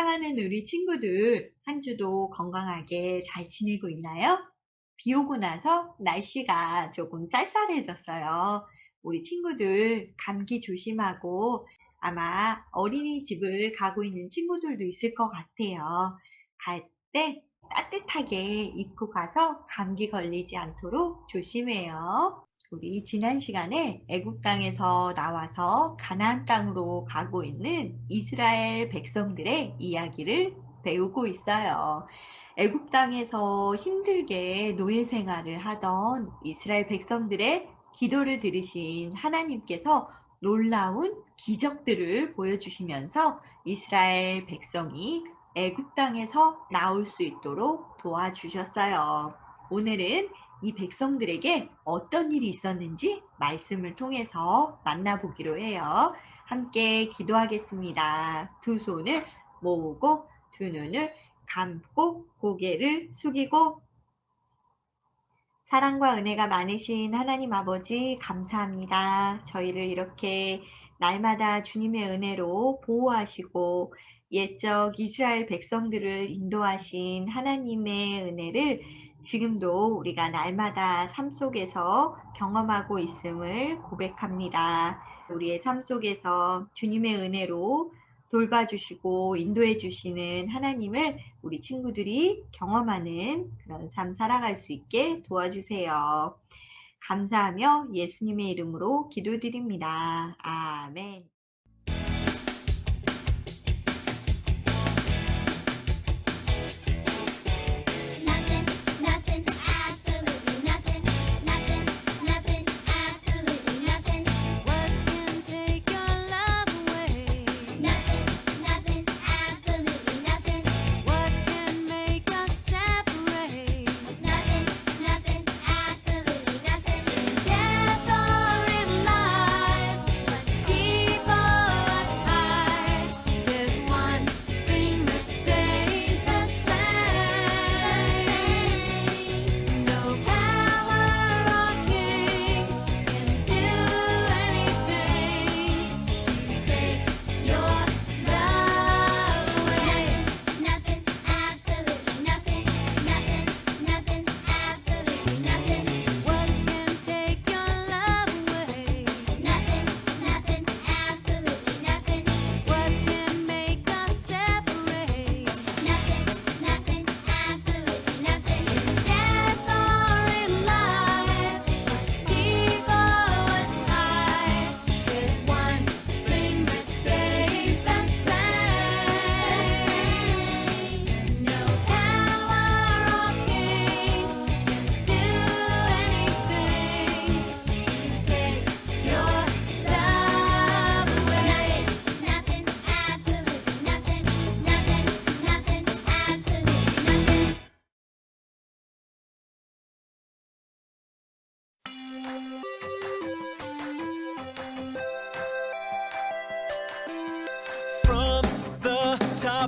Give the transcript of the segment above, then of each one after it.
사랑하는 우리 친구들, 한 주도 건강하게 잘 지내고 있나요? 비 오고 나서 날씨가 조금 쌀쌀해졌어요. 우리 친구들 감기 조심하고 아마 어린이집을 가고 있는 친구들도 있을 것 같아요. 갈 때 따뜻하게 입고 가서 감기 걸리지 않도록 조심해요. 우리 지난 시간에 애국 땅에서 나와서 가나안 땅으로 가고 있는 이스라엘 백성들의 이야기를 배우고 있어요. 애국 땅에서 힘들게 노예 생활을 하던 이스라엘 백성들의 기도를 들으신 하나님께서 놀라운 기적들을 보여주시면서 이스라엘 백성이 애국 땅에서 나올 수 있도록 도와주셨어요. 오늘은 이 백성들에게 어떤 일이 있었는지 말씀을 통해서 만나보기로 해요. 함께 기도하겠습니다. 두 손을 모으고 두 눈을 감고 고개를 숙이고 사랑과 은혜가 많으신 하나님 아버지 감사합니다. 저희를 이렇게 날마다 주님의 은혜로 보호하시고 옛적 이스라엘 백성들을 인도하신 하나님의 은혜를 지금도 우리가 날마다 삶 속에서 경험하고 있음을 고백합니다. 우리의 삶 속에서 주님의 은혜로 돌봐주시고 인도해 주시는 하나님을 우리 친구들이 경험하는 그런 삶 살아갈 수 있게 도와주세요. 감사하며 예수님의 이름으로 기도드립니다. 아멘.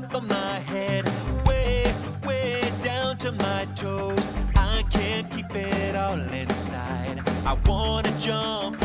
Top of my head, way, way down to my toes. I can't keep it all inside. I wanna jump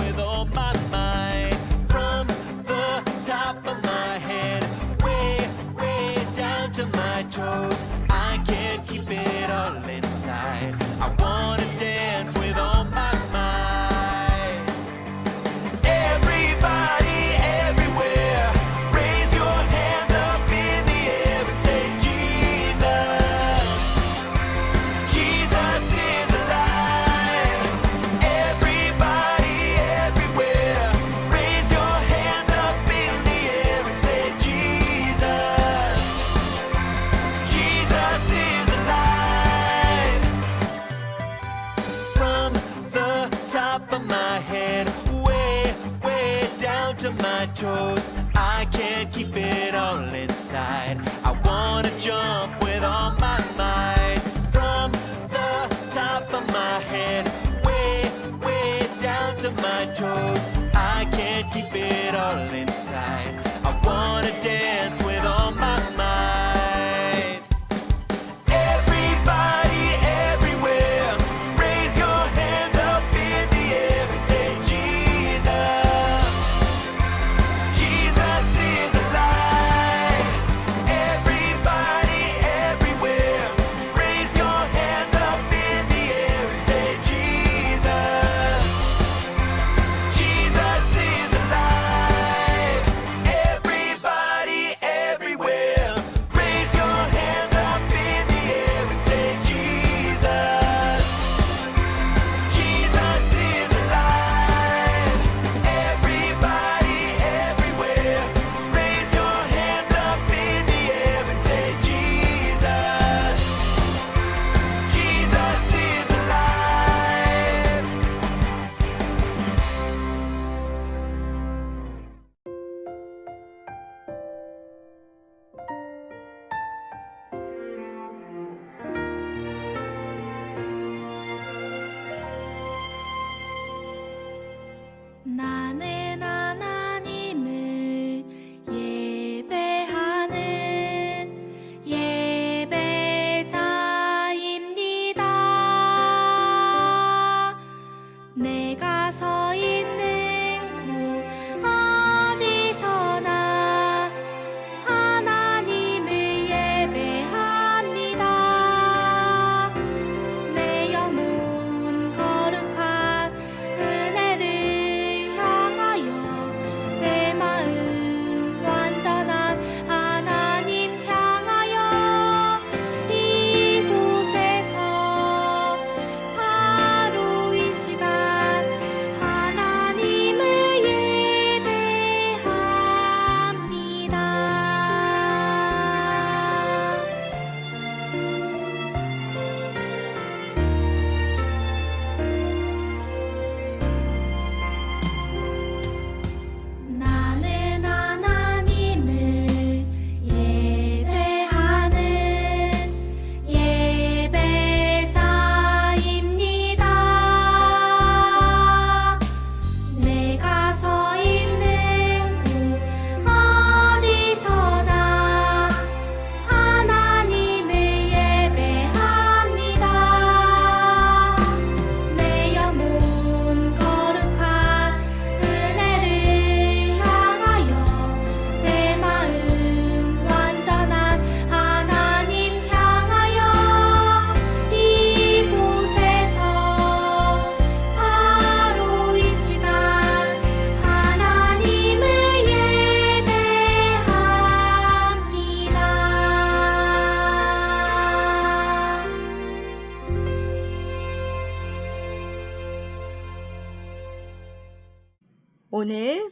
all it's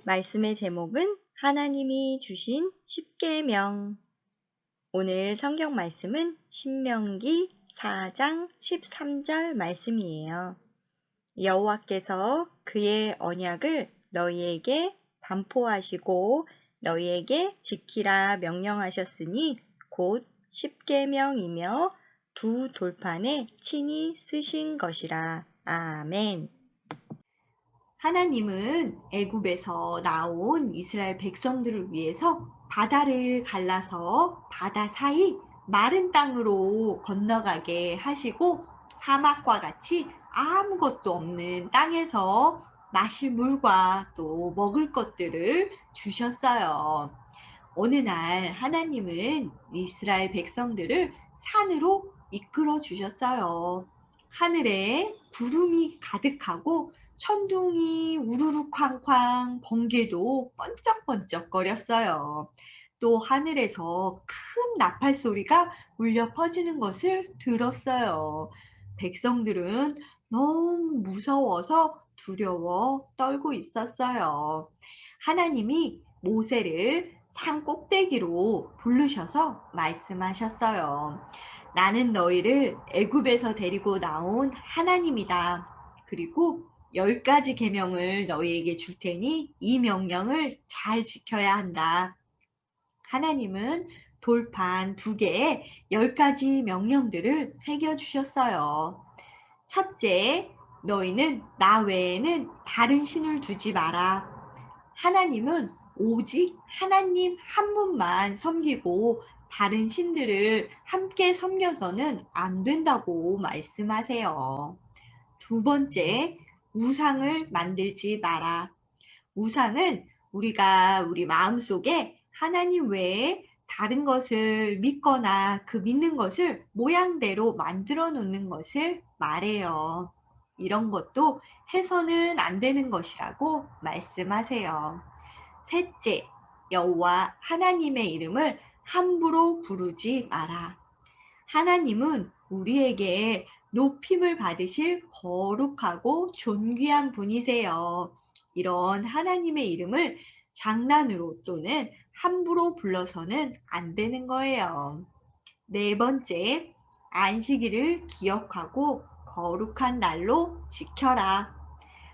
말씀의 제목은 하나님이 주신 십계명. 오늘 성경 말씀은 신명기 4장 13절 말씀이에요. 여호와께서 그의 언약을 너희에게 반포하시고 너희에게 지키라 명령하셨으니 곧 십계명이며 두 돌판에 친히 쓰신 것이라. 아멘. 하나님은 애굽에서 나온 이스라엘 백성들을 위해서 바다를 갈라서 바다 사이 마른 땅으로 건너가게 하시고 사막과 같이 아무것도 없는 땅에서 마실 물과 또 먹을 것들을 주셨어요. 어느 날 하나님은 이스라엘 백성들을 산으로 이끌어 주셨어요. 하늘에 구름이 가득하고 천둥이 우르르 쾅쾅 번개도 번쩍번쩍 거렸어요. 또 하늘에서 큰 나팔 소리가 울려 퍼지는 것을 들었어요. 백성들은 너무 무서워서 두려워 떨고 있었어요. 하나님이 모세를 산 꼭대기로 부르셔서 말씀하셨어요. 나는 너희를 애굽에서 데리고 나온 하나님이다. 그리고 열 가지 계명을 너희에게 줄 테니 이 명령을 잘 지켜야 한다. 하나님은 돌판 두 개에 열 가지 명령들을 새겨 주셨어요. 첫째, 너희는 나 외에는 다른 신을 두지 마라. 하나님은 오직 하나님 한 분만 섬기고 다른 신들을 함께 섬겨서는 안 된다고 말씀하세요. 두 번째, 우상을 만들지 마라. 우상은 우리가 우리 마음속에 하나님 외에 다른 것을 믿거나 그 믿는 것을 모양대로 만들어 놓는 것을 말해요. 이런 것도 해서는 안 되는 것이라고 말씀하세요. 셋째, 여호와 하나님의 이름을 함부로 부르지 마라. 하나님은 우리에게 높임을 받으실 거룩하고 존귀한 분이세요. 이런 하나님의 이름을 장난으로 또는 함부로 불러서는 안 되는 거예요. 네 번째, 안식일을 기억하고 거룩한 날로 지켜라.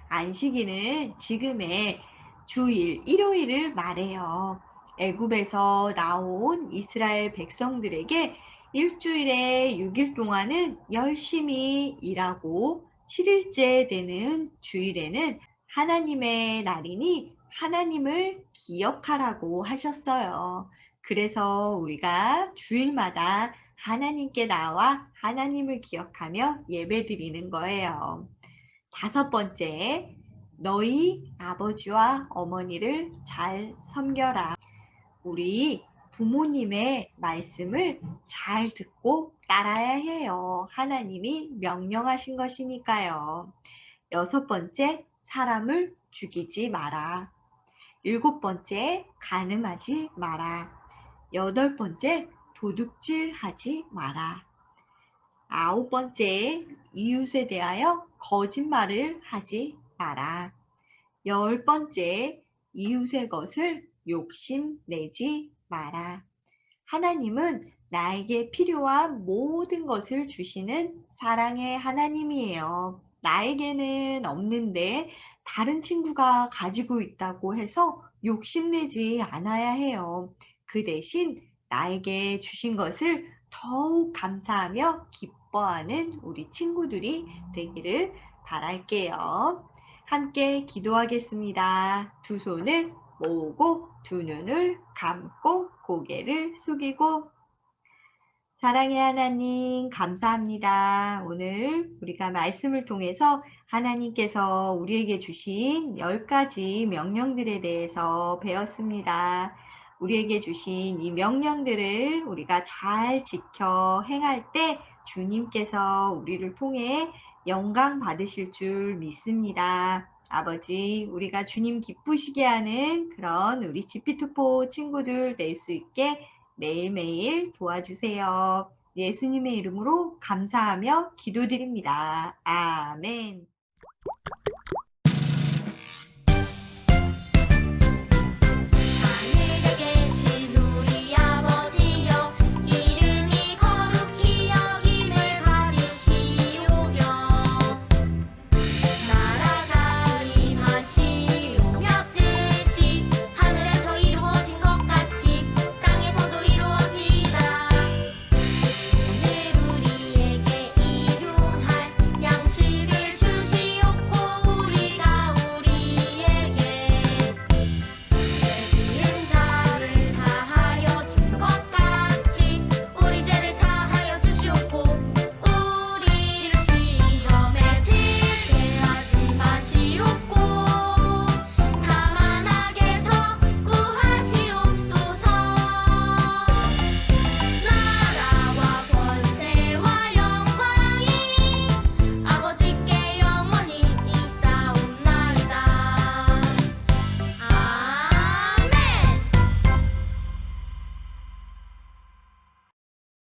안식일은 지금의 주일, 일요일을 말해요. 애굽에서 나온 이스라엘 백성들에게 일주일에 6일 동안은 열심히 일하고 7일째 되는 주일에는 하나님의 날이니 하나님을 기억하라고 하셨어요. 그래서 우리가 주일마다 하나님께 나와 하나님을 기억하며 예배 드리는 거예요. 다섯 번째, 너희 아버지와 어머니를 잘 섬겨라. 우리 부모님의 말씀을 잘 듣고 따라야 해요. 하나님이 명령하신 것이니까요. 여섯 번째, 사람을 죽이지 마라. 일곱 번째, 간음하지 마라. 여덟 번째, 도둑질 하지 마라. 아홉 번째, 이웃에 대하여 거짓말을 하지 마라. 열 번째, 이웃의 것을 욕심내지 마라. 하나님은 나에게 필요한 모든 것을 주시는 사랑의 하나님이에요. 나에게는 없는데 다른 친구가 가지고 있다고 해서 욕심내지 않아야 해요. 그 대신 나에게 주신 것을 더욱 감사하며 기뻐하는 우리 친구들이 되기를 바랄게요. 함께 기도하겠습니다. 두 손을 모으고 두 눈을 감고 고개를 숙이고 사랑의 하나님 감사합니다. 오늘 우리가 말씀을 통해서 하나님께서 우리에게 주신 열 가지 명령들에 대해서 배웠습니다. 우리에게 주신 이 명령들을 우리가 잘 지켜 행할 때 주님께서 우리를 통해 영광 받으실 줄 믿습니다. 아버지, 우리가 주님 기쁘시게 하는 그런 우리 지피투포 친구들 될 수 있게 매일매일 도와주세요. 예수님의 이름으로 감사하며 기도드립니다. 아멘.